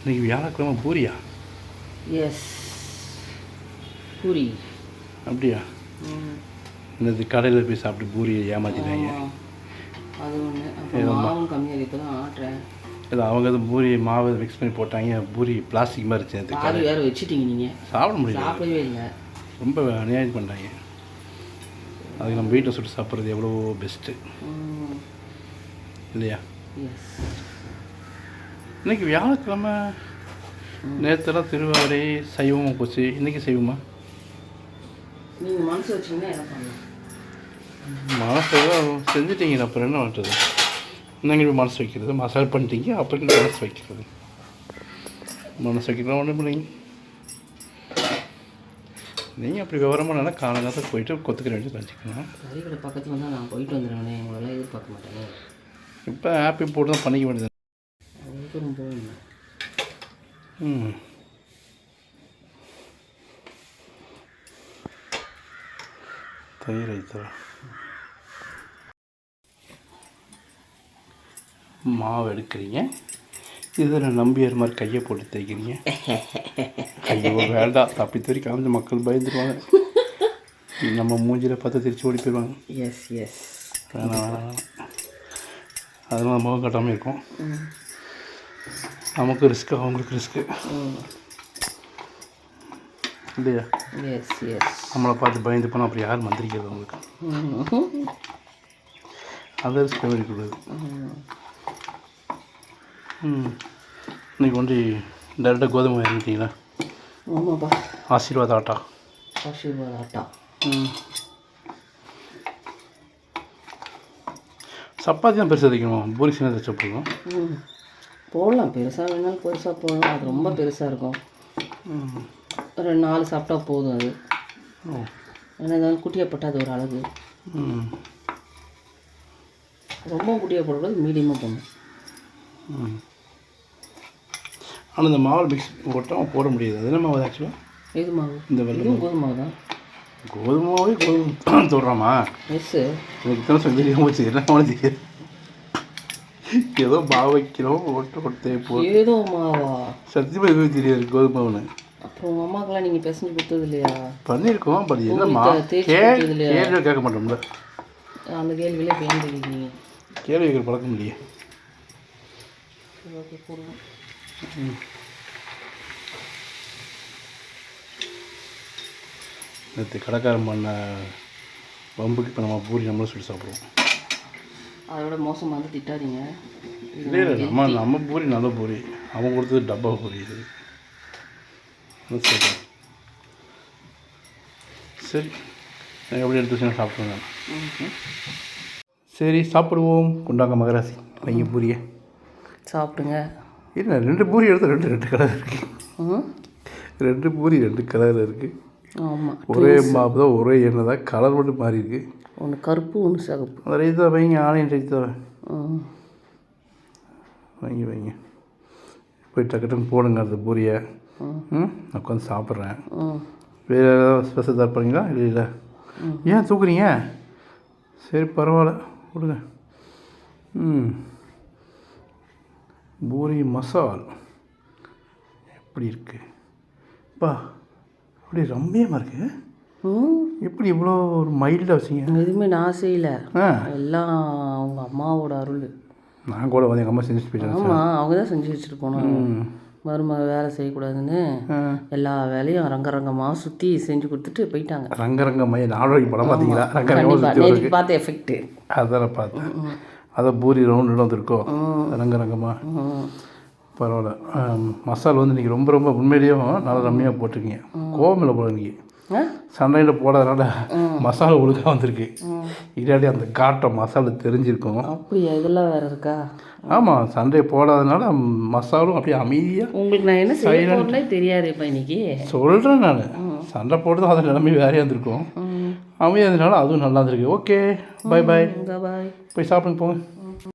இன்னைக்கு வியாழக்கிழமை பூரியா? எஸ் பூரி. அப்படியா. இந்த கடையில் போய் சாப்பிட்டு பூரியை ஏமாற்றிட்டாங்க. அது ஒன்று மாவும் கம்மியாக இப்போ தான் ஆட்டுறேன் ஏதோ அவங்க அது பூரி மாவை மிக்ஸ் பண்ணி போட்டாங்க. பூரி பிளாஸ்டிக் மாதிரி இருந்துச்சு அது வேறு வச்சுட்டீங்க நீங்கள் சாப்பிட முடியல. சாப்பிடவே இல்லை. ரொம்ப அநியாயம் பண்ணுறாங்க அதுக்கு நம்ம வீட்டில் சுட்டு சாப்பிட்றது எவ்வளோ பெஸ்ட்டு இல்லையா? எஸ் இன்னைக்கு வியாழக்கிழமை நேற்றுலாம் திருவாரூரை சைவமாக போச்சு இன்றைக்கி சைவமா? நீங்கள் மனசு வச்சிங்கன்னா என்ன பண்ணலாம்? மனசு செஞ்சுட்டீங்க அப்புறம் என்ன பண்ணுறது இன்னைக்கு மனசு வைக்கிறது மசால் பண்ணிட்டீங்க அப்புறம் மனசு வைக்கிறது. மனசு வைக்கிறதா ஒன்றும் இல்லைங்க. நீங்கள் அப்படி விவரமாக நல்லா காலங்காலத்தில் போயிட்டு கொத்துக்கிற வேண்டியது வச்சுக்கணும் கறிக்கடை பக்கத்தில் தான் நான் போயிட்டு வந்துடுவேனே உங்களெல்லாம் எதிர்பார்க்க மாட்டேனே. இப்போ ஆப்பி போட்டு தான் பண்ணிக்க வேண்டியது தூரம் போகணும் ம். தயிர் ஐத்தா மாவு எடுக்கிறீங்க. இதில் நம்பியார் மாதிரி கையை போட்டு தேய்க்கிறீங்க. ஐயோ வேண்டாம். தப்பி தறி காமிச்சு மக்கள் பயந்துருவாங்க. நம்ம மூஞ்சியில் பார்த்து திருச்சி ஓடி போயிடுவாங்க. எஸ் எஸ் வேணாம் வேணாம் வேணாம். அதெல்லாம் முகம் கட்டாமல் இருக்கும். நமக்கு ரிஸ்க்கு அவங்களுக்கு ரிஸ்க்கு இல்லையா? எஸ் எஸ் நம்மளை பார்த்து பயந்து போனால் அப்புறம் யார் மந்திரிக்கிறது அவங்களுக்கு? அதை ரிஸ்க் இருக்கக்கூடாது ம். இன்னைக்கு வந்து டேரெக்டாக கோதுமை இறங்கிட்டீங்களா ஆமாப்பா. ஆசீர்வாத் ஆட்டா ஆசீர்வாத் ஆட்டா ம். சப்பாத்தி தான் பெருசாக தைக்கணும் பூரி சின்ன தைச்சா போதும்? ம். போடலாம். பெருசாக வேணாலும் பெருசாக போடலாம். அது ரொம்ப பெருசாக இருக்கும். ஒரு நாலு சாப்பிட்டா போதும் அது. ஏன்னா ஏதாவது குட்டியாக போட்டால் அது ஒரு அழகு. ம். ரொம்ப குட்டியாக போடக்கூடாது மீடியமாக போடணும். ம். ஆனால் இந்த மாவு மிக்ஸ் போட்டால் போட முடியாது. அது என்ன மாவு ஆக்சுவலாக எது மாவு? இந்த வெள்ளை இதுவும் கோதுமை மாவு தான். கோதுமை மாவே கோதுமை. தொடுறாமா? எஸ்ஸு எனக்கு இத்தனை சொல்லி போச்சு. என்ன தெரியாது ஏதோ மாவு வைக்கிறோம் போட்டு கொடுத்தே போ ஏதோ மாவா? சத்தியமாக எதுவும் தெரியாது கோதுமை மாவுன்னு. அப்புறம் உங்கள் அம்மாக்கெல்லாம் நீங்கள் பிசைஞ்சு கொடுத்தது இல்லையா பண்ணியிருக்கோம் பட் என்ன மா பூரி தேய்ச்சி கே கொடுத்தது இல்லையா? கேள்வி கேட்க மாட்டோம்ல. அந்த கேள்வியிலே பேந்துருக்கீங்க கேள்வி கேட்குற பழக்கம் இல்லையே. ஓகே போடுவோம். நேற்று கடைக்காரன் பண்ண வம்புக்கு இப்போ நம்ம பூரி நம்மளும் சுட்டு சாப்பிடுவோம். அதோட மோசமாக வந்து திட்டாதீங்க. இல்லை இல்லை நம்ம நம்ம பூரி நல்ல பூரி. அவன் கொடுத்தது டப்பா பூரி இது. சரி. சரி. எப்படி எடுத்து ம் சரி சாப்பிடுவோம். கொண்டாங்க மகராசி பையன் பூரியை. சாப்பிடுங்க. இல்லை ரெண்டு பூரி எடுத்து ரெண்டு ரெண்டு கலர் இருக்குது ரெண்டு பூரி ரெண்டு கலரில் இருக்குது ஆமாம் ஒரே மாவு தான் ஒரே எண்ணெய் தான் கலர் மட்டும் மாறி இருக்கு ஒன்று கருப்பு ஒன்று சிகப்பு. அந்த ரைத்தா வைங்க ஆனியன் ரைத்தா வைங்க வைங்க. போய் டக்கு டக்குன்னு போடுங்க அந்த பூரியை. ம். நான் உட்காந்து சாப்பிட்றேன். வேறு ஏதாவது ஸ்பெஷல் தரப்போறீங்களா இல்லை இல்லை. ஏன் தூக்குறீங்க? சரி பரவாயில்ல. விடுங்க. ம். பூரி மசால். எப்படி இருக்கு? பா. அப்படி ரம்மியமாக இருக்கு. எப்படி இவ்வளோ ஒரு மைல்டாக வச்சிங்க? எதுவுமே நான் செய்யல. எல்லாம் அவங்க அம்மாவோட அருள். நான் கூட வந்து எங்கள் அம்மா செஞ்சுட்டு போயிட்டேன் ஆமாம் அவங்க தான் செஞ்சு வச்சுட்டு போனாங்க. மருமக வேலை செய்யக்கூடாதுன்னு. எல்லா வேலையும் ரங்க ரங்கமாக சுற்றி செஞ்சு கொடுத்துட்டு போயிட்டாங்க. ரங்கரங்க மைய நாடோடி படம் பார்த்தீங்களா? ரங்கரங்க கண்டிப்பாக சுற்றி நேற்றுக்கு பார்த்த எஃபெக்ட்டு. அதான் நான் பார்த்தேன் அதை பூரி ரவுண்டு வந்துருக்கோம். ரங்கரங்கமாக பரவாயில்ல. மசால் வந்து இன்றைக்கி ரொம்ப ரொம்ப உண்மையிலேயும் நல்லா ரம்மியாக போட்டிருக்கீங்க. கோவமில்ல போல இன்றைக்கி சண்டையில் போடாதனால மசாலா ஒழுங்காக வந்திருக்கு. இல்லாட்டி அந்த காட்டை மசாலா தெரிஞ்சிருக்கும். அப்படியா? இதெல்லாம் வேற இருக்கா? ஆமாம் சண்டையை போடாதனால மசாலும் அப்படியே அமைதியாக உங்களுக்கு நான் என்ன செய்ய போகிறேன்னே தெரியாது இப்போ இன்னைக்கு. சொல்கிறேன் நான். சண்டை போட்டு தான் அது நிலைமை வேறையாக இருந்திருக்கும். இருந்தனால அதுவும் நல்லா இருந்திருக்கு. ஓகே பை பை பாய் போய் சாப்பிடுங்க போங்க.